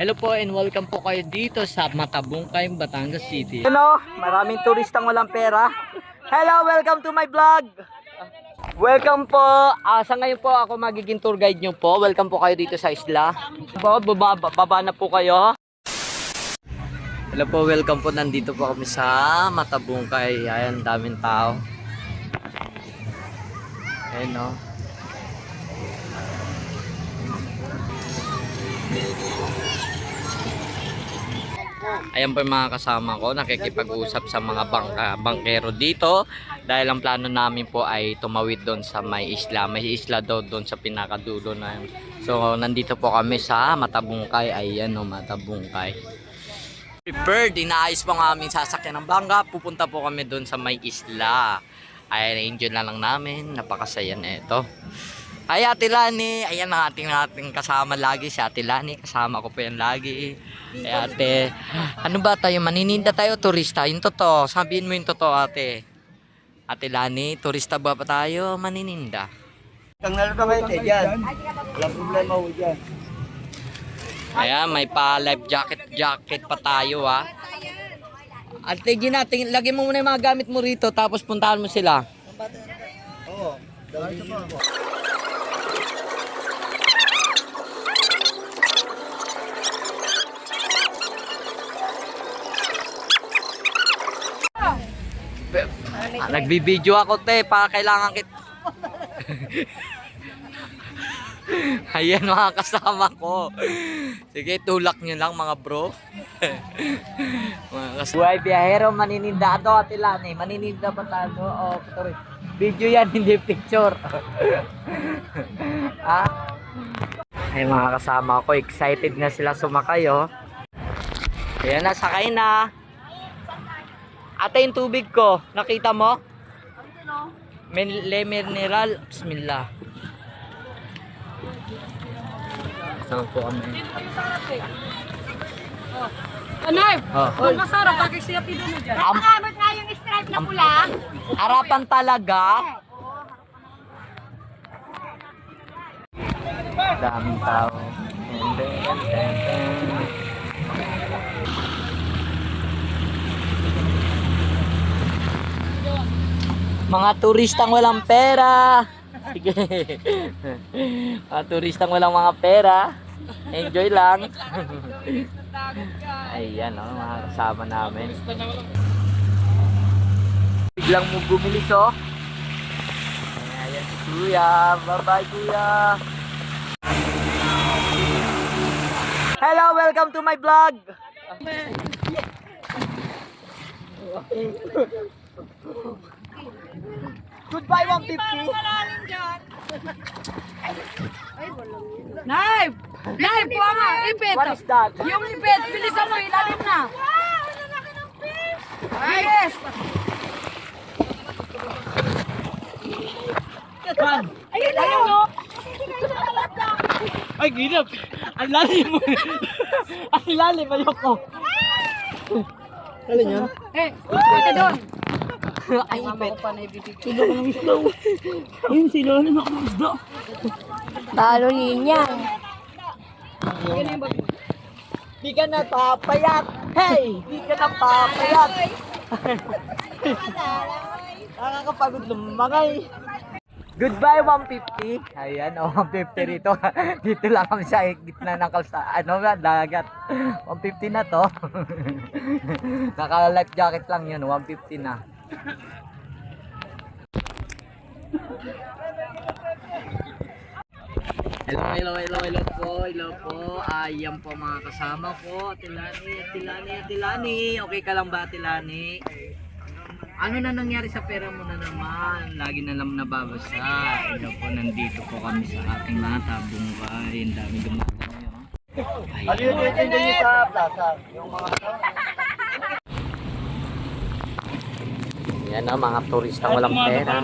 Hello po and welcome po kayo dito sa Matabungkay, Batangas City. Ano, maraming turistang walang pera. Hello, welcome to my vlog. Welcome po. Ah, sa ngayon po ako magiging tour guide nyo po. Welcome po kayo dito sa isla. Po, baba, baba na po kayo. Hello po, welcome po. Nandito po kami sa Matabungkay. Ayan, daming tao. Ayan no. Ayan po yung mga kasama ko, nakikipag-usap sa mga bangka, bangkero dito dahil ang plano namin po ay tumawid doon sa may isla. May isla daw doon sa pinakadulo na yun. So, nandito po kami sa Matabungkay. Ayan o, Matabungkay. Prepared, inaayos po ang aming sasakyan ng bangka. Pupunta po kami doon sa may isla. Ay, enjoy na lang namin. Napakasaya na ito. Ay, Ate Lani. Ayan ang ating, ating kasama lagi. Si Ate Lani. Kasama ko po yan lagi. Ay, ate. Ano ba tayo? Manininda tayo, turista. Yung totoo. Sabihin mo yung totoo, ate. Ate Lani, turista ba pa tayo? Manininda. Kang nalo ka kayo, dyan. Walang problema ho dyan. Ayan, may pa life jacket jacket pa tayo ah. Ate Gina, tingin, lagyan mo muna yung mga gamit mo rito tapos puntahan mo sila. Oo. Ah, nagbibideo ako te, para kailangan kit. Ayan mga kasama ko. Sige, tulak nyo lang mga bro. mga kasama. Buhay biyahero, maninindado at ilan eh. Manininda ba tayo? O, sorry. Video yan, hindi picture. ah? Ay mga kasama ko, excited na sila sumakay oh. Ayan na, sakay na. Ate yung tubig ko, nakita mo? Min le mineral, bismillah. Saan po kami? Anay, Oh. kung masarap, bakit siya pido mo dyan? Am Kamot nga yung stripe na pula. harapan talaga. Daming tao. Then, and then, and then. Mga turistang walang pera. Sige. mga turistang walang mga pera. Enjoy lang. Ayan, oh, mga kasama namin. Biglang mo bumilis, oh. Ayan si Kuya. Bye-bye, Kuya. Hello, welcome to my vlog. Goodbye, 150. Nay! Nay, buwa nga, ipit! What is that? Yung ipit, bilisan mo, ilalim na! Bilis! Ayun na yun! Ay, ginap. Ang lalim mo. Ang lalim, ayoko. Alin yun? Eh, ito doon! Ay, ipit. Silo ng isda. Ayun, silo ng isda. Talo linya. Di ka na papayat. Hey! Di ka na papayat. Nakakapagod lumangay. Goodbye, 150. Ayan, oh, 150 rito. Dito lang kami sa gitna ng kalsa, ano nga, dagat. 150 na to. Naka-life jacket lang yun, 150 na. Hello, hello, hello, hello po, hello po. Ayan po mga kasama ko. Tilani, Tilani, Tilani. Okay ka lang ba, Tilani? Ano na nangyari sa pera mo na naman? Lagi na lang nababasa. Hello po, nandito po kami sa ating mga tabungkay. Ang dami dumating. Ano yung titinda niyo sa plaza? Yung mga... Yan ang mga turista walang pera.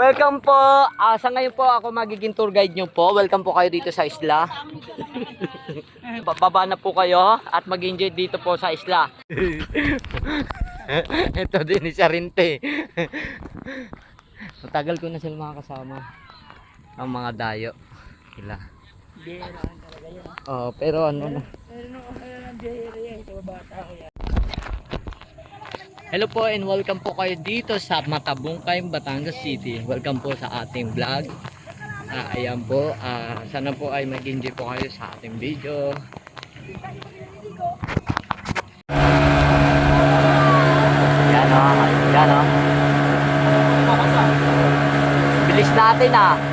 Welcome po. Ah, sa ngayon po ako magiging tour guide nyo po. Welcome po kayo dito sa isla. Bababa na po kayo at mag-enjoy dito po sa isla. Ito din si Sarinte. Matagal ko na sila mga kasama. Ang mga dayo. Sila. Oh, pero ano na. Hello po and welcome po kayo dito sa Matabungkay, Batangas City. Welcome po sa ating vlog. Ah, ayan po, ah, sana po ay mag-enjoy po kayo sa ating video. Yan o, yan o. Bilis natin ah.